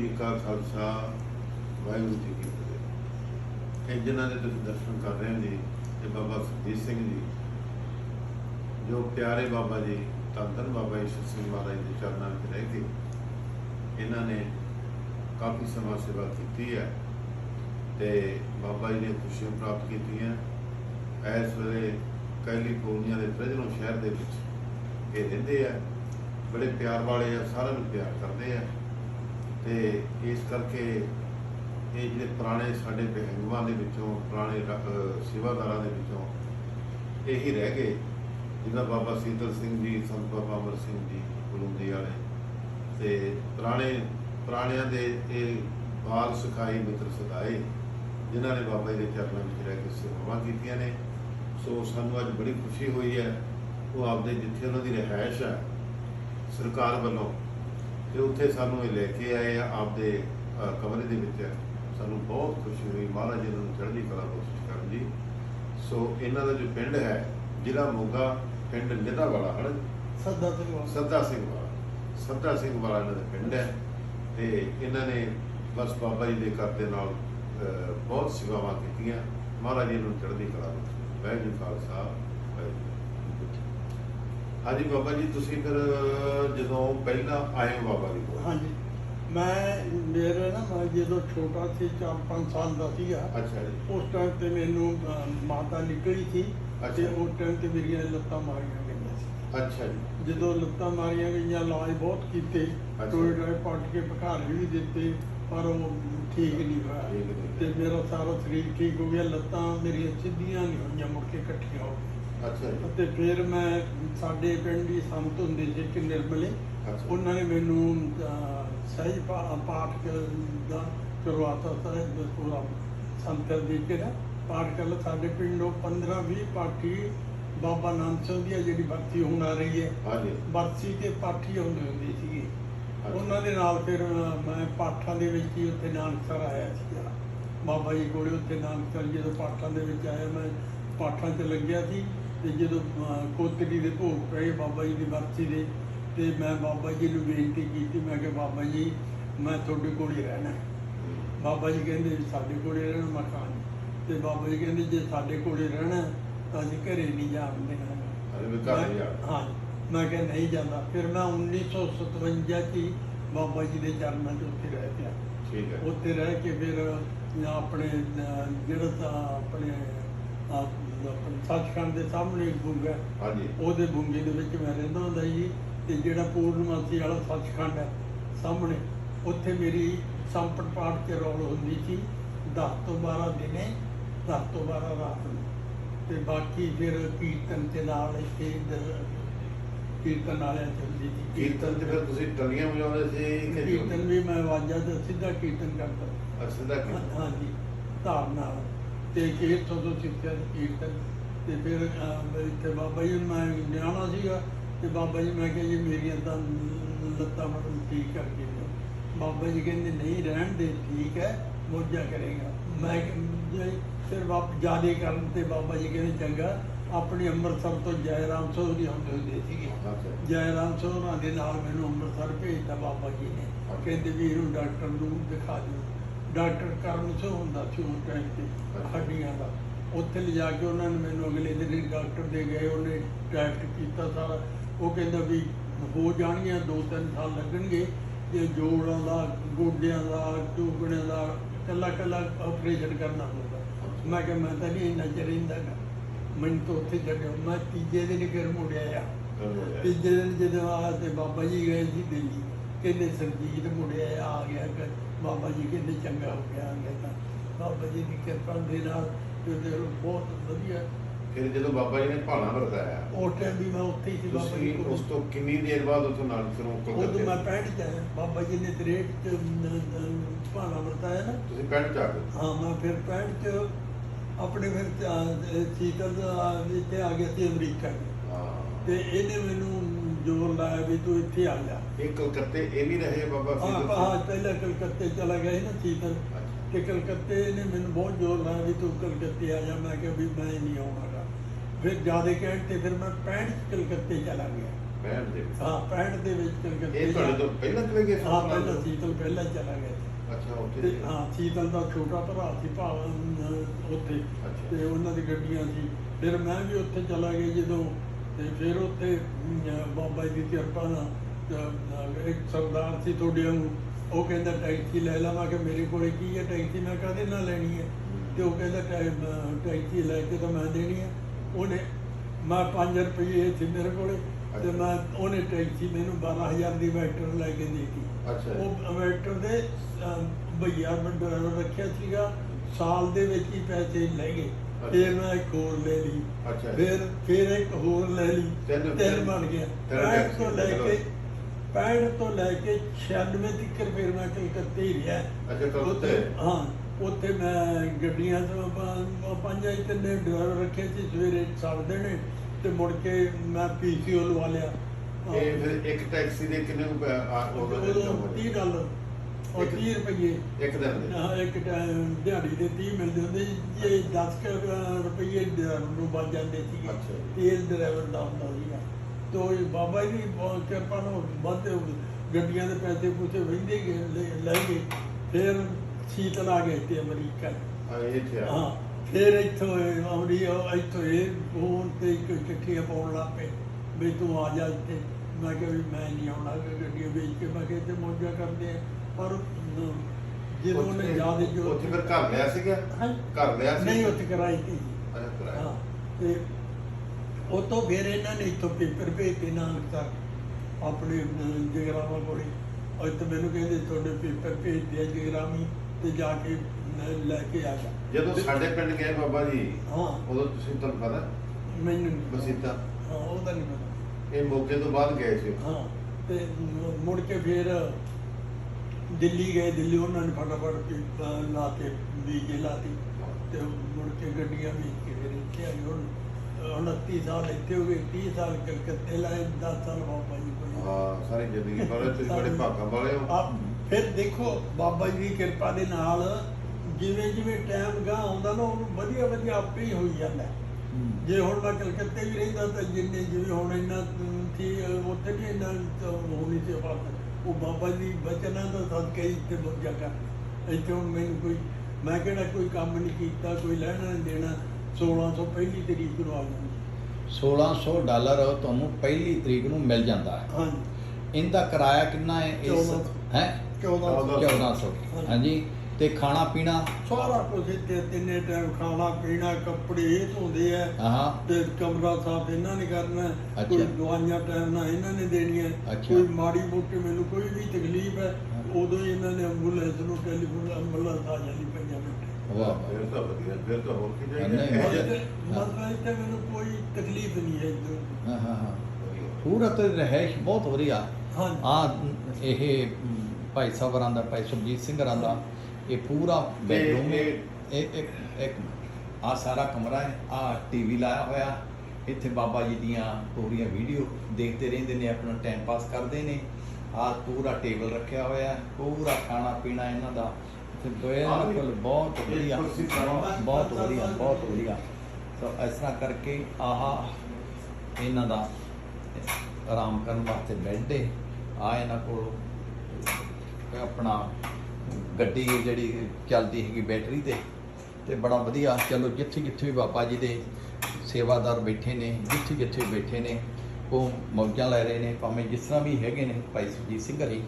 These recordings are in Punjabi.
ਜੀ ਕਾ ਖਾਲਸਾ, ਵਾਹਿਗੁਰੂ ਜੀ ਕੀ ਫਤਿਹ। ਇਹ ਜਿਨ੍ਹਾਂ ਦੇ ਤੁਸੀਂ ਦਰਸ਼ਨ ਕਰ ਰਹੇ ਹੋ ਜੀ ਇਹ ਬਾਬਾ ਸੁਖਜੀਤ ਸਿੰਘ ਜੀ, ਜੋ ਪਿਆਰੇ ਬਾਬਾ ਜੀ ਧੰਨ ਧੰਨ ਬਾਬਾ ਈਸ਼ਰ ਸਿੰਘ ਮਹਾਰਾਜ ਦੇ ਚਰਨਾਂ ਵਿੱਚ ਰਹਿ ਕੇ ਇਹਨਾਂ ਨੇ ਕਾਫੀ ਸਮਾਂ ਸੇਵਾ ਕੀਤੀ ਹੈ ਤੇ ਬਾਬਾ ਜੀ ਨੇ ਖੁਸ਼ੀਆਂ ਪ੍ਰਾਪਤ ਕੀਤੀਆਂ। ਇਸ ਵੇਲੇ ਕੈਲੀਫੋਰਨੀਆ ਦੇ ਫ੍ਰੈਜਨੋ ਸ਼ਹਿਰ ਦੇ ਵਿੱਚ ਇਹ ਰਹਿੰਦੇ ਆ। ਬੜੇ ਪਿਆਰ ਵਾਲੇ ਆ ਸਾਰਿਆਂ ਨੂੰ ਪਿਆਰ ਕਰਦੇ ਆ। ਤੇ ਇਸ ਕਰਕੇ ਇਹ ਜਿਹੜੇ ਪੁਰਾਣੇ ਸਾਡੇ ਬਹਿੰਗਵਾਂ ਦੇ ਵਿੱਚੋਂ, ਪੁਰਾਣੇ ਰ- ਸੇਵਾਦਾਰਾਂ ਦੇ ਵਿੱਚੋਂ ਇਹੀ ਰਹਿ ਗਏ, ਜਿੱਦਾਂ ਬਾਬਾ ਸੀਤਲ ਸਿੰਘ ਜੀ, ਸੰਤ ਬਾਬਾ ਅਮਰ ਸਿੰਘ ਜੀ, ਬਲੁੰਦੀ ਵਾਲੇ ਤੇ ਪੁਰਾਣੇ, ਪੁਰਾਣਿਆਂ ਦੇ ਇਹ ਬਾਲ ਸਿਖਾਈ ਮਿੱਤਰ ਸਦਾਏ, ਜਿਨ੍ਹਾਂ ਨੇ ਬਾਬਾ ਜੀ ਦੇ ਚਰਨਾਂ ਵਿੱਚ ਰਹਿ ਕੇ ਸੇਵਾਵਾਂ ਕੀਤੀਆਂ ਨੇ। ਸੋ ਸਾਨੂੰ ਅੱਜ ਬੜੀ ਖੁਸ਼ੀ ਹੋਈ ਹੈ, ਉਹ ਆਪਦੇ ਜਿੱਥੇ ਉਹਨਾਂ ਦੀ ਰਿਹਾਇਸ਼ ਹੈ, ਸਰਕਾਰ ਵੱਲੋਂ ਤੇ ਉੱਥੇ ਸਾਨੂੰ ਇਹ ਲੈ ਕੇ ਆਏ ਆ ਆਪਦੇ ਕਮਰੇ ਦੇ ਵਿੱਚ। ਸਾਨੂੰ ਬਹੁਤ ਖੁਸ਼ੀ ਹੋਈ। ਮਹਾਰਾਜ ਜੀ ਨੂੰ ਚੜ੍ਹਦੀ ਕਲਾ ਬਖਸ਼ਿਸ਼ ਕਰਨ ਜੀ। ਸੋ ਇਹਨਾਂ ਦਾ ਜੋ ਪਿੰਡ ਹੈ ਜ਼ਿਲ੍ਹਾ ਮੋਗਾ ਪਿੰਡ ਨਿੱਧਾ ਵਾਲਾ ਹਣ ਸੱਦਾ ਤੇ ਵਾਸ ਸੱਦਾ ਸਿੰਘ ਵਾਲਾ। ਸੱਦਾ ਸਿੰਘ ਵਾਲਾ ਇਹਨਾਂ ਦਾ ਪਿੰਡ ਹੈ। ਤੇ ਇਹਨਾਂ ਨੇ ਬਸ ਬਾਬਾ ਜੀ ਦੇ ਘਰ ਦੇ ਨਾਲ ਬਹੁਤ ਸੇਵਾਵਾਂ ਕੀਤੀਆਂ। ਮਹਾਰਾਜ ਜੀ ਨੂੰ ਚੜ੍ਹਦੀ ਕਲਾ ਜੀ ਕਾ ਖਾਲਸਾ ਫਤਿਹ। ਹਾਂਜੀ ਬਾਬਾ ਜੀ ਤੁਸੀਂ ਫਿਰ ਜਦੋਂ ਪਹਿਲਾਂ ਆਏ ਹੋ ਬਾਬਾ ਜੀ ਕੋਲ? ਹਾਂਜੀ। ਮੈਂ ਮੇਰੇ ਨਾ ਮੈਂ ਜਦੋਂ ਛੋਟਾ ਸੀ 4-5 ਸਾਲ ਦਾ ਸੀਗਾ ਅੱਛਾ ਜੀ। ਉਸ ਟਾਈਮ ਤੇ ਮੈਨੂੰ ਅਹ, ਮਾਤਾ ਨਿਕਲੀ ਸੀ ਤੇ ਅੱਛਾ। ਉਸ ਟਾਈਮ ਤੇ ਮੇਰੀਆਂ ਲੱਤਾਂ ਮਾਰੀਆਂ ਗਈਆਂ ਸੀ। ਅੱਛਾ ਜੀ। ਜਦੋਂ ਲੱਤਾਂ ਮਾਰੀਆਂ ਗਈਆਂ ਇਲਾਜ ਬਹੁਤ ਕੀਤੇ। ਅੱਛਾ। ਟੋਏ ਟੋਏ ਪੱਟ ਕੇ ਬੁਖਾਰ ਵੀ ਦਿੱਤੇ ਪਰ ਉਹ ਠੀਕ ਨਹੀਂ ਹੋਇਆ। ਠੀਕ ਨਹੀਂ ਹੋਇਆ। ਤੇ ਮੇਰਾ ਸਾਰਾ ਸਰੀਰ ਠੀਕ ਹੋ ਗਿਆ ਲੱਤਾਂ ਮੇਰੀਆਂ ਸਿੱਧੀਆਂ ਨਹੀਂ ਹੋਈਆਂ ਮੁੜ ਕੇ ਇਕੱਠੀਆਂ ਹੋ ਗਈਆਂ। ਅੱਛਾ ਜੀ। ਅਤੇ ਫਿਰ ਮੈਂ ਸਾਡੇ ਪਿੰਡ ਦੀ ਸੰਤ ਹੁੰਦੇ ਸੀ ਕਿ ਨਿਰਮਲੇ ਅੱਛਾ ਉਹਨਾਂ ਨੇ ਮੈਨੂੰ ਪਾ- ਪਾਠ ਦਾ ਕਰਵਾਤਾ ਸਹਿਜ ਦਾ ਪੂਰਾ ਸੰਤਰ ਦੇ ਕੇ ਨਾ ਪਾਠ ਕਰ ਸਾਡੇ ਪਿੰਡੋਂ 15 20 ਪਾਠੀ ਬਾਬਾ ਨਾਨਕ ਸਿੰਘ ਦੀ ਆ ਜਿਹੜੀ ਭਰਤੀ ਹੋਣ ਆ ਰਹੀ ਹੈ। ਹਾਂਜੀ ਬਰਸੀ ਤੇ ਪਾਠੀ ਹੁੰਦੇ ਹੁੰਦੇ ਸੀਗੇ। ਉਹਨਾਂ ਦੇ ਨਾਲ ਫਿਰ ਅਹ, ਮੈਂ ਪਾਠਾਂ ਦੇ ਵਿੱਚ ਹੀ ਉੱਥੇ ਨਾਨਕਸਰ ਆਇਆ ਸੀਗਾ। ਬਾਬਾ ਜੀ ਕੋਲੇ ਉੱਥੇ ਨਾਨਕਸਰ ਜਦੋਂ ਪਾਠਾਂ ਦੇ ਵਿੱਚ ਆਇਆ ਮੈਂ ਪਾਠਾਂ 'ਚ ਲੱਗਿਆ ਸੀ। ਤੇ ਜਦੋਂ ਕੋਤਰੀ ਦੇ ਭੋਗ ਪਏ ਬਾਬਾ ਜੀ ਦੀ ਬਰਸੀ ਦੇ ਤੇ ਮੈਂ ਬਾਬਾ ਜੀ ਨੂੰ ਬੇਨਤੀ ਕੀਤੀ ਮੈਂ ਕਿਹਾ ਬਾਬਾ ਜੀ ਮੈਂ ਤੁਹਾਡੇ ਕੋਲ ਹੀ ਰਹਿਣਾ। ਬਾਬਾ ਜੀ ਕਹਿੰਦੇ ਸਾਡੇ ਕੋਲੇ ਰਹਿਣਾ ਮਕਾਨ ਤੇ ਬਾਬਾ ਜੀ ਕਹਿੰਦੇ ਜੇ ਸਾਡੇ ਕੋਲੇ ਰਹਿਣਾ ਤਾਂ ਅਸੀਂ ਘਰੇ ਨਹੀਂ ਜਾਣਾ। ਹਾਂ। ਮੈਂ ਕਿਹਾ ਨਹੀਂ ਜਾਂਦਾ। ਫਿਰ ਮੈਂ 1957 ਚ ਬਾਬਾ ਜੀ ਦੇ ਚਰਨਾਂ 'ਚ ਉੱਥੇ ਰਹਿ ਪਿਆ। ਠੀਕ ਹੈ। ਉੱਥੇ ਰਹਿ ਕੇ ਫਿਰ ਆਪਣੇ ਜਿਹੜਾ ਤਾਂ ਆਪਣੇ ਸੱਚਖੰਡ ਦੇ ਸਾਹਮਣੇ ਇੱਕ ਬੁੰਗਾ ਹੈ, ਹਾਂਜੀ। ਉਹਦੇ ਬੁੰਗੇ ਦੇ ਵਿੱਚ ਮੈਂ ਰਹਿੰਦਾ ਹੁੰਦਾ ਸੀ ਤੇ ਜਿਹੜਾ ਪੂਰਨਮਾਸੀ ਵਾਲਾ ਸੱਚਖੰਡ ਹੈ ਸਾਹਮਣੇ ਉੱਥੇ ਮੇਰੀ ਸੰਪਟ ਪਾਠ ਤੇ ਰੌਲ ਹੁੰਦੀ ਸੀ 10 ਤੋਂ 12 ਦਿਨੇ 10 ਤੋਂ 12 ਰਾਤ ਨੂੰ। ਤੇ ਬਾਕੀ ਫਿਰ ਕੀਰਤਨ ਦੇ ਨਾਲ ਇੱਥੇ ਕੀਰਤਨ ਵਾਲਿਆਂ ਚ ਹੁੰਦੀ ਸੀ। ਕੀਰਤਨ ਤੇ ਫਿਰ ਤੁਸੀਂ ਟੱਲੀਆਂ ਵਜਾਉਂਦੇ ਸੀ ਕਿ ਕੀਰਤਨ ਵੀ ਮੈਂ ਆਵਾਜ਼ਾਂ ਤੇ ਸਿੱਧਾ ਕੀਰਤਨ ਕਰਦਾ। ਅਸਲ ਦਾ ਹਾਂ- ਹਾਂਜੀ ਧਾਰ ਨਾਲ। ਤੇ ਕੀਰਤਨ ਤੋਂ ਸਿੱਖਿਆ ਕੀਰਤਨ ਤੇ ਫਿਰ ਇੱਥੇ ਬਾਬਾ ਜੀ ਨੂੰ ਮੈਂ ਨਿਆਣਾ ਸੀਗਾ ਤੇ ਬਾਬਾ ਜੀ ਮੈਂ ਕਿਹਾ ਜੀ ਮੇਰੀਆਂ ਤਾਂ ਲੱਤਾਂ ਮੈਨੂੰ ਠੀਕ ਕਰਕੇ ਦਿਓ। ਬਾਬਾ ਜੀ ਕਹਿੰਦੇ ਨਹੀਂ ਰਹਿਣ ਦੇ ਠੀਕ ਹੈ ਮੋਜਾ ਕਰੇਗਾ। ਮੈਂ ਫਿਰ ਵਾਪ ਜਿਆਦੇ ਕਰਨ ਤੇ ਬਾਬਾ ਜੀ ਕਹਿੰਦੇ ਚੰਗਾ ਆਪਣੀ ਅੰਮ੍ਰਿਤਸਰ ਤੋਂ ਜੈ ਰਾਮ ਸੋਹਰੀ ਆਉਂਦੇ ਹੁੰਦੇ ਸੀਗੇ। ਅੱਛਾ। ਜੈ ਰਾਮ ਸੋਹਰਾ ਦੇ ਨਾਲ ਮੈਨੂੰ ਅੰਮ੍ਰਿਤਸਰ ਭੇਜਤਾ ਬਾਬਾ ਜੀ ਨੇ। ਕਹਿੰਦੇ ਵੀ ਇਹਨੂੰ ਡਾਕਟਰ ਨੂੰ ਦਿਖਾ ਦਿਓ। ਡਾਕਟਰ ਕਰਨ ਸਿੰਘ ਹੁੰਦਾ ਸੀ ਉਸ ਟਾਈਮ ਤੇ ਹੱਡੀਆਂ ਦਾ। ਉੱਥੇ ਲਿਜਾ ਕੇ ਉਹਨਾਂ ਨੇ ਮੈਨੂੰ ਅਗਲੇ ਦਿਨ ਹੀ ਡਾਕਟਰ ਦੇ ਗਏ ਉਹਨੇ ਟੈਸਟ ਕੀਤਾ ਸਾਰਾ। ਉਹ ਕਹਿੰਦਾ ਵੀ ਹੋ ਜਾਣਗੀਆਂ ਦੋ ਤਿੰਨ ਸਾਲ ਲੱਗਣਗੇ। ਜੇ ਜੋੜਾਂ ਦਾ ਗੋਡਿਆਂ ਦਾ ਟੂਕਣਿਆਂ ਦਾ ਕੱਲਾ ਕੱਲਾ ਆਪਰੇਸ਼ਨ ਕਰਨਾ ਹੋਊਗਾ ਮੈਂ ਕਿਹਾ ਮੈਂ ਤਾਂ ਨਹੀਂ ਇੰਨਾ ਚਿਰ ਗਾ। ਮੈਨੂੰ ਤਾਂ ਉੱਥੇ ਛੱਡਿਓ। ਮੈਂ ਤੀਜੇ ਦਿਨ ਫਿਰ ਮੁੜਿਆ ਆ ਤੀਜੇ ਦਿਨ ਜਦੋਂ ਆ ਤੇ ਬਾਬਾ ਜੀ ਗਏ ਸੀ ਦਿੱਲੀ ਕਹਿੰਦੇ ਸਰਜੀਤ ਮੁੜਿਆ ਆ ਗਿਆ ਕਿ ਬਾਬਾ ਜੀ ਕਹਿੰਦੇ ਚੰਗਾ ਹੋ ਗਿਆ ਤਾਂ। ਬਾਬਾ ਜੀ ਦੀ ਕਿਰਪਾ ਦੇ ਨਾਲ ਤੇ ਉਹਦੇ ਬਹੁਤ ਵਧੀਆ। ਫਿਰ ਜਦੋਂ ਬਾਬਾ ਜੀ ਨੇ ਭਾਣਾ ਵਰਤਾਇਆ ਉਹ ਟਾਈਮ ਵੀ ਮੈਂ ਉੱਥੇ ਹੀ ਸੀ ਬਾਬਾ ਜੀ ਤੁਸੀਂ ਕੋਲ। ਉਸ ਤੋਂ ਕਿੰਨੀ ਦੇਰ ਬਾਅਦ ਉਥੋਂ ਨਾਲ ਫਿਰ ਉਹ ਉਦੋਂ ਮੈਂ ਪੈਂਟ ਚ ਆਇਆ। ਬਾਬਾ ਜੀ ਨੇ ਦਰੇਟ ਚ ਭਾਣਾ ਵਰਤਾਇਆ ਨਾ। ਤੁਸੀਂ ਪਿੰਡ ਚ ਆ ਗਏ? ਹਾਂ ਮੈਂ ਫਿਰ ਪੈਂਟ ਚ ਆਪਣੇ ਫਿਰ ਅਹ, ਸੀਤਲ ਦਾ ਇੱਥੇ ਆ ਗਿਆ ਸੀ ਅਮਰੀਕਾ ਚ। ਹਾਂ। ਤੇ ਇਹਨੇ ਮੈਨੂੰ ਜ਼ੋਰ ਲਾਇਆ ਵੀ ਤੂੰ ਇੱਥੇ ਆ ਜਾ। ਇਹ ਕਲਕੱਤੇ ਇਹ ਨਹੀਂ ਰਹੇ ਬਾਬਾ ਹਾਂ ਫਰੀਦ ਹਾਂ? ਪਹਿਲਾਂ ਕਲਕੱਤੇ ਚਲਾ ਗਿਆ ਸੀ ਨਾ ਸੀਤਲ। ਤੇ ਕਲਕੱਤੇ ਨੇ ਮੈਨੂੰ ਬਹੁਤ ਜ਼ੋਰ ਲਾਇਆ ਵੀ ਤੂੰ ਕਲਕੱਤੇ ਆ ਜਾ ਮੈਂ ਕਿਹਾ ਵੀ ਮੈਂ ਨਹੀਂ ਆਉਣਾਗਾ ਫਿਰ ਜਿਆਦੇ ਕਹਿਣ ਤੇ ਫਿਰ ਮੈਂ 65 ਕਲਕੱਤੇ ਚਲਾ ਗਿਆ ਬਹਿਣ ਦੇ ਵਿੱਚ। ਹਾਂ 65 ਦੇ ਵਿੱਚ ਕਲਕੱਤੇ ਇਹ ਤੁਹਾਡੇ ਤੋਂ ਪਹਿਲਾਂ ਚਲੇ ਗਏ ਹਾਂ? ਪਹਿਲਾਂ ਸੀਤਲ ਪਹਿਲਾਂ ਚਲਾ ਗਿਆ ਸੀ। ਅੱਛਾ ਉੱਥੇ ਤੇ ਸੀ। ਹਾਂ ਸੀਤਲ ਦਾ ਛੋਟਾ ਭਰਾ ਸੀ ਭਾਵ ਉੱਥੇ ਅੱਛਾ। ਤੇ ਉਹਨਾਂ ਦੀ ਗੱਡੀਆਂ ਸੀ ਫਿਰ ਮੈਂ ਵੀ ਉੱਥੇ ਚਲਾ ਗਿਆ ਜਦੋਂ ਤੇ ਫਿਰ ਉੱਥੇ ਅਮ, ਬਾਬਾ ਜੀ ਦੀ ਕਿਰਪਾ ਨਾਲ ਅਹ, ਇੱਕ ਸਰਦਾਰ ਸੀ ਤੁਹਾਡੇ ਨੂੰ ਉਹ ਕਹਿੰਦਾ ਟੈਕਸੀ ਲੈ ਲਾ ਮੈਂ ਕਿ ਮੇਰੇ ਕੋਲੇ ਕੀ ਹੈ ਟੈਕਸੀ ਮੈਂ ਕਹਦੇ ਨਾਲ ਲੈਣੀ ਹੈ ਤੇ ਉਹ ਕਹਿੰਦਾ ਟੈਕਸੀ ਲੈ ਕੇ ਤਾਂ ਮੈਂ ਦੇਣੀ ਹੈ ਉਹਨੇ ਮੈਂ 5 ਰੁਪਏ ਸੀ ਮੇਰੇ ਕੋਲੇ ਤੇ। ਮੈਂ ਉਹਨੇ ਟੈਕਸੀ ਮੈਨੂੰ 12000 ਦੀ ਵੈਕਟਰ ਲੈ ਕੇ ਦਿੱਤੀ। ਉਹ ਇਨਵਰਟਰ ਦੇ ਭਈਆ ਮੈਂ ਡਰਾਈਵਰ ਰੱਖਿਆ ਸੀਗਾ ਸਾਲ ਦੇ ਵਿੱਚ ਹੀ ਪੈਸੇ ਲੈ ਗਏ। ਫਿਰ ਮੈਂ ਇੱਕ ਹੋਰ ਲੈ ਲਈ ਅੱਛਾ। ਫਿਰ ਫਿਰ ਇੱਕ ਹੋਰ ਲੈ ਲਈ ਤਿੰਨ- ਬਣ ਗਿਆ ਤਿੰਨ 65 ਤੋਂ ਲੈ ਟੈਕਸੀ, ਕੇ 65 ਤੋਂ ਲੈ ਕੇ 96 ਤੱਕ ਫਿਰ ਮੈਂ ਕਲਕੱਤੇ ਹੀ ਰਿਹਾ। ਅੱਛਾ, ਕਲਕੱਤੇ। ਉੱਥੇ- ਹਾਂ ਉੱਥੇ ਮੈਂ ਗੱਡੀਆਂ ਤੋਂ ਆਪਾਂ- ਪੰਜਾਂ ਤਿੰਨੇ ਡਰਾਈਵਰ ਰੱਖੇ ਸੀ ਸਵੇਰੇ ਛੱਡਦੇ ਨੇ ਤੇ ਮੁੜ ਕੇ ਮੈਂ ਪੀਸੀਓ ਲਵਾ ਲਿਆ। ਇਹ ਫਿਰ ਇੱਕ ਟੈਕਸੀ ਦੇ ਕਿੰਨੇ ਰੁਪਏ ਆ ਦਿਓ 30 ਡਾਲਰ ਔਰ ਇੱਕ- 30 ਰੁਪਏ ਇੱਕ ਦਿਨ ਦੇ? ਹਾਂ ਇੱਕ ਟਾਈਮ ਦਿਹਾੜੀ ਦੇ 30 ਮਿਲਦੇ ਹੁੰਦੇ ਸੀ ਜੇ 10 ਕੁ ਰੁਪਏ ਨੂੰ ਬਚ ਜਾਂਦੇ ਜੀ। ਤੇਲ ਡਰਾਈਵਰ ਦਾ ਹੁੰਦਾ ਸੀਗਾ। ਤੋ ਇਹ ਬਾਬਾ ਜੀ ਬਹੁਤ ਕਿਰਪਾ ਨਾਲ ਵੱਧ ਗੱਡੀਆਂ ਦੇ ਪੈਸੇ ਪੂਸੇ ਵਹਿੰਦੇ ਗਏ ਲੈ- ਗਏ ਫਿਰ ਸੀਤਲ ਆ ਗਏ ਤੇ ਅਮਰੀਕਾ ਤੇ ਹਾਂ ਫਿਰ ਇੱਥੋਂ ਆਉਂਦੀ ਉਹ ਇੱਥੋਂ ਇਹ ਫੋਨ ਤੇ ਇੱਕ ਚਿੱਠੀਆਂ ਪਾਉਣ ਲੱਗ ਪਏ ਵੀ ਤੂੰ ਆ ਜਾ ਇੱਥੇ। ਮੈਂ ਕਿਹਾ ਵੀ ਮੈਂ ਨਹੀਂ ਆਉਣਾ ਗਾ, ਗੱਡੀਆਂ ਵੇਚ ਕੇ ਮੈਂ ਕਿਹਾ ਇੱਥੇ ਮੌਜਾਂ ਕਰਦੇ ਆ। ਪਰ ਜਦੋਂ ਉਹਨੇ ਯਾਦ ਜੋ ਉੱਥੇ ਫਿਰ ਘਰ ਲਿਆ ਸੀਗਾ? ਹਾਂ ਘਰ ਲਿਆ ਸੀ? ਨਹੀਂ ਉੱਥੇ ਕਰਾਈ ਸੀ। ਹਾਂ ਤੇ ਉਹ ਤੋਂ ਫਿਰ ਇਹਨਾਂ ਨੇ ਇੱਥੋਂ ਪੇਪਰ ਭੇਜੇ ਨਾਨਕ ਤੱਕ ਆਪਣੇ ਜਗਰਾਵਾਂ ਕੋਲੇ। ਔਰ ਤੇ ਮੈਨੂੰ ਕਹਿੰਦੇ ਤੁਹਾਡੇ ਪੇਪਰ ਭੇਜ ਦਿਆ ਜਗਰਾਮੀ ਤੇ ਜਾ ਕੇ ਅਮ, ਲੈ ਕੇ ਆ ਜਾ। ਜਦੋਂ ਸਾਡੇ ਪਿੰਡ ਗਏ ਬਾਬਾ ਜੀ ਹਾਂ। ਉਦੋਂ ਤੁਸੀਂ ਤੁਹਾਨੂੰ ਪਤਾ? ਮੈਨੂੰ। ਬਸੀਤਾ ਹਾਂ ਉਹਦਾ ਨਹੀਂ ਪਤਾ। ਇਹ ਮੌਕੇ ਤੋਂ ਬਾਅਦ ਗਏ ਸੀ? ਹਾਂ ਤੇ ਮ- ਮੁੜ ਕੇ ਫਿਰ ਦਿੱਲੀ ਗਏ। ਦਿੱਲੀ ਉਹਨਾਂ ਨੇ ਫਟਾਫਟ ਵੀ, ਲਾ ਕੇ ਵੀਜੇ ਲਾਤੀ ਤੇ ਮੁੜ ਕੇ ਗੱਡੀਆਂ ਵੇਚ ਕੇ ਫਿਰ ਇੱਥੇ ਆਏ 29 ਸਾਲ ਇੱਥੇ ਹੋ ਗਏ 30 ਸਾਲ ਕਲਕੱਤੇ ਲਾਏ 10 ਸਾਲ ਬਾਬਾ ਜੀ ਕੋਲ। ਹਾਂ ਸਾਰੀ ਜ਼ਿੰਦਗੀ ਵਾਲੇ ਤੁਸੀਂ ਬੜੇ ਭਾਗਾਂ ਵਾਲੇ ਹੋ। ਆ ਫਿਰ ਦੇਖੋ ਬਾਬਾ ਜੀ ਦੀ ਕਿਰਪਾ ਦੇ ਨਾਲ ਜਿਵੇਂ ਜਿਵੇਂ ਟਾਈਮ ਗਾਹ ਆਉਂਦਾ ਨਾ ਉਹਨੂੰ ਵਧੀਆ ਵਧੀਆ ਆਪੇ ਹੀ ਹੋਈ ਜਾਂਦਾ। ਹੈ। ਜੇ ਹੁਣ ਮੈਂ ਕਲਕੱਤੇ ਵੀ ਰਹਿੰਦਾ ਤਾਂ ਜਿੰਨੇ ਜਿਵੇਂ ਹੁਣ ਇੰਨਾ ਅਮ, ਸੀ ਅਹ, ਉੱਥੇ ਵੀ ਇੰਨਾ ਹੋਣੀ ਸੀ ਬਾਤ ਉਹ ਬਾਬਾ ਜੀ ਬਚਨਾਂ ਦਾ ਸਦਕਾ ਹੀ ਇੱਥੇ ਮੁੱਜਾ ਕਰ ਇੱਥੇ ਹੁਣ ਮੈਨੂੰ ਕੋਈ ਮੈਂ ਕਿਹੜਾ ਕੋਈ ਕੰਮ ਨਹੀਂ ਕੀਤਾ ਕੋਈ ਲੈਣਾ ਨਹੀਂ ਦੇਣਾ। 1600 ਪਹਿਲੀ ਤਰੀਕ ਨੂੰ ਆ ਜਾਣਾ 1600 ਡਾਲਰ ਤੁਹਾਨੂੰ ਪਹਿਲੀ ਤਰੀਕ ਨੂੰ ਮਿਲ ਜਾਂਦਾ ਹੈ। ਹਾਂਜੀ। ਇਹਦਾ ਕਿਰਾਇਆ ਕਿੰਨਾ ਹੈ? ਇਸ 1400 ਹੈ? 1400 1400 ਹਾਂਜੀ। ਤੇ ਖਾਣਾ ਪੀਣਾ? ਸਾਰਾ ਕੁਝ ਇੱਥੇ ਤਿੰਨੇ ਟਾਈਮ ਖਾਣਾ ਪੀਣਾ ਕੱਪੜੇ ਇਹ ਧੋਂਦੇ ਆ। ਹਾਂ। ਤੇ ਕਮਰਾ ਸਾਫ਼ ਇਹਨਾਂ ਨੇ ਕਰਨਾ। ਕੋਈ ਦਵਾਈਆਂ ਟਾਈਮ ਨਾਲ ਇਹਨਾਂ ਨੇ ਦੇਣੀਆਂ। ਕੋਈ ਮਾੜੀ ਮੋਟੀ ਮੈਨੂੰ ਕੋਈ ਵੀ ਤਕਲੀਫ ਹੈ। ਉਦੋਂ ਇਹਨਾਂ ਨੇ ਐਂਬੂਲੈਂਸ ਨੂੰ ਟੈਲੀਫੋਨ ਐਂਬੂਲੈਂਸ ਆ ਜਾਂਦੀ ਬੈਠੇ ਵਾਹ ਵਾਹ। ਫਿਰ ਤਾਂ ਵਧੀਆ ਫਿਰ ਤਾਂ ਹੋਰ ਕੀ ਨਹੀਂ, ਚਾਹੀਦਾ ਵਧੀਆ। ਇਹ ਮਤਲਬ ਇੱਥੇ ਮੈਨੂੰ ਕੋਈ ਤਕਲੀਫ ਨਹੀਂ ਹੈ ਇੱਧਰ। ਹਾਂ ਹਾਂ ਹਾਂ। ਪੂਰਾ ਤੇ ਰਹਿਸ਼ ਬਹੁਤ ਵਧੀਆ। ਹਾਂ ਆ ਇਹ ਮ, ਭਾਈ ਸਾਹਿਬ ਹੋਰਾਂ ਦਾ ਭਾਈ ਸੁਰਜੀਤ ਸਿੰਘ ਹੋਰਾਂ ਦਾ ਇਹ ਪੂਰਾ ਬੈਡਰੂਮ ਹੈ। ਇਹ- ਇਹ ਇੱਕ ਇੱਕ ਆ ਸਾਰਾ ਕਮਰਾ ਹੈ। ਆ ਟੀਵੀ ਲਾਇਆ ਹੋਇਆ। ਇੱਥੇ ਬਾਬਾ ਜੀ ਦੀਆਂ ਪੂਰੀਆਂ ਵੀਡੀਓ ਦੇਖਦੇ ਰਹਿੰਦੇ ਨੇ ਆਪਣਾ ਟਾਈਮ ਪਾਸ ਕਰਦੇ ਨੇ। ਆ ਪੂਰਾ ਟੇਬਲ ਰੱਖਿਆ ਹੋਇਆ। ਹੈ, ਪੂਰਾ ਖਾਣਾ ਪੀਣਾ ਇਹਨਾਂ ਦਾ। ਤੇ ਬਿਲਕੁਲ ਬਹੁਤ ਵਧੀਆ ਕੁਰਸੀ ਬਹੁਤ ਵਧੀਆ ਬਹੁਤ ਵਧੀਆ। ਸੋ ਇਸ ਤਰ੍ਹਾਂ ਕਰਕੇ ਆਹ ਇਹਨਾਂ ਦਾ ਆਰਾਮ ਕਰਨ ਵਾਸਤੇ ਬੈੱਡ ਹੈ ਆ ਇਹਨਾਂ ਕੋਲ ਆਪਣਾ ਗੱਡੀ ਜਿਹੜੀ ਚੱਲਦੀ ਹੈਗੀ ਬੈਟਰੀ ਤੇ ਤੇ ਬੜਾ ਵਧੀਆ। ਚਲੋ ਜਿੱਥੇ ਜਿੱਥੇ ਵੀ ਬਾਬਾ ਜੀ ਦੇ ਸੇਵਾਦਾਰ ਬੈਠੇ ਨੇ, ਜਿੱਥੇ ਜਿੱਥੇ ਬੈਠੇ ਨੇ, ਉਹ ਮੌਜਾਂ ਲੈ ਰਹੇ ਨੇ। ਭਾਵੇਂ ਜਿਸ ਤਰ੍ਹਾਂ ਵੀ ਹੈਗੇ ਨੇ, ਭਾਈ ਸੁਰਜੀਤ ਸਿੰਘ ਹਰੀ।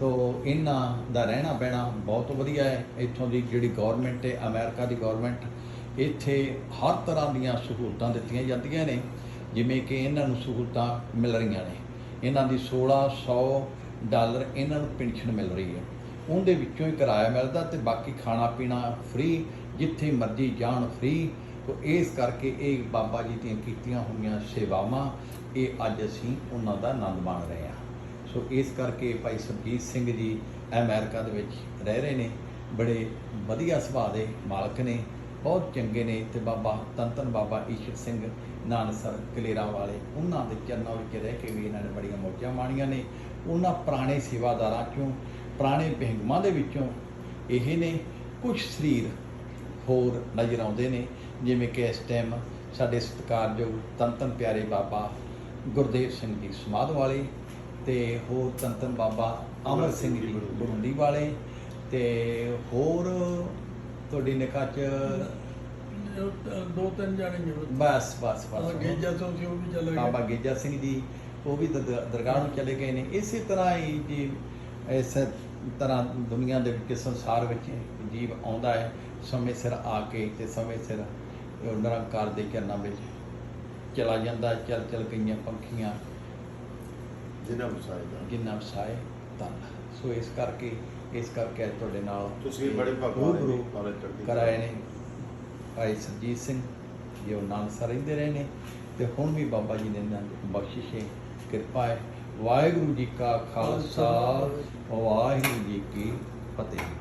ਤੋ ਇਹਨਾਂ ਦਾ ਰਹਿਣਾ ਬਹਿਣਾ ਬਹੁਤ ਵਧੀਆ ਹੈ। ਇੱਥੋਂ ਦੀ ਜਿਹੜੀ ਗਵਰਨਮੈਂਟ ਹੈ, ਅਮਰੀਕਾ ਦੀ ਗਵਰਨਮੈਂਟ ਇੱਥੇ ਹਰ ਤਰ੍ਹਾਂ ਦੀਆਂ ਸਹੂਲਤਾਂ ਦਿੱਤੀਆਂ ਜਾਂਦੀਆਂ ਨੇ, ਜਿਵੇਂ ਕਿ ਇਹਨਾਂ ਨੂੰ ਸਹੂਲਤਾਂ ਮਿਲ ਰਹੀਆਂ ਨੇ। ਇਹਨਾਂ ਦੀ 1600 ਡਾਲਰ ਇਹਨਾਂ ਨੂੰ ਪੈਨਸ਼ਨ ਮਿਲ ਰਹੀ ਹੈ। ਉਹਦੇ ਵਿੱਚੋਂ ਹੀ ਕਿਰਾਇਆ ਮਿਲਦਾ ਤੇ ਬਾਕੀ ਖਾਣਾ ਪੀਣਾ ਫ੍ਰੀ ਜਿੱਥੇ ਮਰਜ਼ੀ ਜਾਣ ਫ੍ਰੀ ਤੋ ਇਸ ਕਰਕੇ ਇਹ ਬਾਬਾ ਜੀ ਦੀਆਂ ਕੀਤੀਆਂ ਹੋਈਆਂ ਸੇਵਾਵਾਂ, ਇਹ ਅੱਜ ਅਸੀਂ ਉਹਨਾਂ ਦਾ ਆਨੰਦ ਮਾਣ ਰਹੇ ਹਾਂ। ਸੋ ਇਸ ਕਰਕੇ ਭਾਈ ਸੁਰਜੀਤ ਸਿੰਘ ਜੀ ਅਮਰੀਕਾ ਦੇ ਵਿੱਚ ਰਹਿ ਰਹੇ ਨੇ। ਬੜੇ ਵਧੀਆ ਸੁਭਾਅ ਦੇ ਮਾਲਕ ਨੇ, ਬਹੁਤ ਚੰਗੇ ਨੇ ਤੇ ਬਾਬਾ ਧੰਨ ਧੰਨ ਬਾਬਾ ਈਸ਼ਰ ਸਿੰਘ ਨਾਨਸਰ ਕਲੇਰਾਂ ਵਾਲੇ, ਉਹਨਾਂ ਦੇ ਚਰਨਾਂ ਵਿੱਚ ਰਹਿ ਕੇ ਵੀ ਇਹਨਾਂ ਨੇ ਬੜੀਆਂ ਮੌਜਾਂ ਮਾਣੀਆਂ ਨੇ। ਉਹਨਾਂ ਪੁਰਾਣੇ ਸੇਵਾਦਾਰਾਂ ਚੋਂ, ਪੁਰਾਣੇ ਬਿਹੰਗਮਾਂ ਦੇ ਵਿੱਚੋਂ ਇਹ ਨੇ ਕੁਝ ਸਰੀਰ ਹੋਰ ਨਜ਼ਰ ਆਉਂਦੇ ਨੇ, ਜਿਵੇਂ ਕਿ ਇਸ ਟਾਈਮ ਸਾਡੇ ਸਤਿਕਾਰਯੋਗ ਧੰਨ ਪਿਆਰੇ ਬਾਬਾ ਗੁਰਦੇਵ ਸਿੰਘ ਜੀ ਸਮਾਧ ਵਾਲੇ ਤੇ ਹੋਰ ਤੰਤਨ ਬਾਬਾ ਅਮਰ ਸਿੰਘ ਜੀ ਬੁੰਦੀ ਵਾਲੇ ਤੇ ਹੋਰ ਤੁਹਾਡੀ ਨਿਕਾਹ ਚ ਜੋ ਦੋ ਤਿੰਨ ਜਾਣੇ ਨੇ ਬਸ। ਬਸ ਬਸ ਗੇਜਾ ਤੋਂ ਉਹ ਵੀ ਚਲੇ ਬਾਬਾ ਗਏ ਗੇਜਾ ਸਿੰਘ ਜੀ ਉਹ ਵੀ ਦਰ- ਦਰਗਾਹ ਨੂੰ ਚਲੇ ਗਏ ਨੇ। ਇਸੇ ਤਰ੍ਹਾਂ ਹੀ ਜੀ ਇਸ ਤਰ੍ਹਾਂ ਦੁਨੀਆ ਦੇ ਵਿੱਚ ਸੰਸਾਰ ਵਿੱਚ ਜੀਵ ਆਉਂਦਾ ਹੈ। ਸਮੇਂ ਸਿਰ ਆ ਕੇ ਤੇ ਸਮੇਂ ਸਿਰ ਨਿਰੰਕਾਰ ਦੇ ਚਰਨਾਂ ਵਿੱਚ ਚਲਾ ਜਾਂਦਾ ਚੱਲ ਚੱਲ ਗਈਆਂ ਪੰਖੀਆਂ ਜਿਨ੍ਹਾਂ ਵਸਾਇਦਾ ਜਿੰਨਾ ਵਸਾਏ ਤਨ ਸੋ ਇਸ ਕਰਕੇ ਇਸ ਕਰਕੇ ਅੱਜ ਤੁਹਾਡੇ ਨਾਲ ਤੁਸੀਂ ਬੜੇ ਭਗਵਾਨ ਕਰਾਏ ਨੇ। ਭਾਈ ਸਰਜੀਤ ਸਿੰਘ ਜੀ ਉਹ ਨਾਨਸਾ ਰਹਿੰਦੇ ਰਹੇ ਨੇ। ਤੇ ਹੁਣ ਵੀ ਬਾਬਾ ਜੀ ਨੇ ਇਹਨਾਂ ਦੀ ਬਖਸ਼ਿਸ਼ ਹੈ। ਕਿਰਪਾ ਹੈ ਵਾਹਿਗੁਰੂ ਜੀ ਕਾ ਖਾਲਸਾ। ਵਾਹਿਗੁਰੂ ਜੀ ਕੀ ਫਤਿਹ।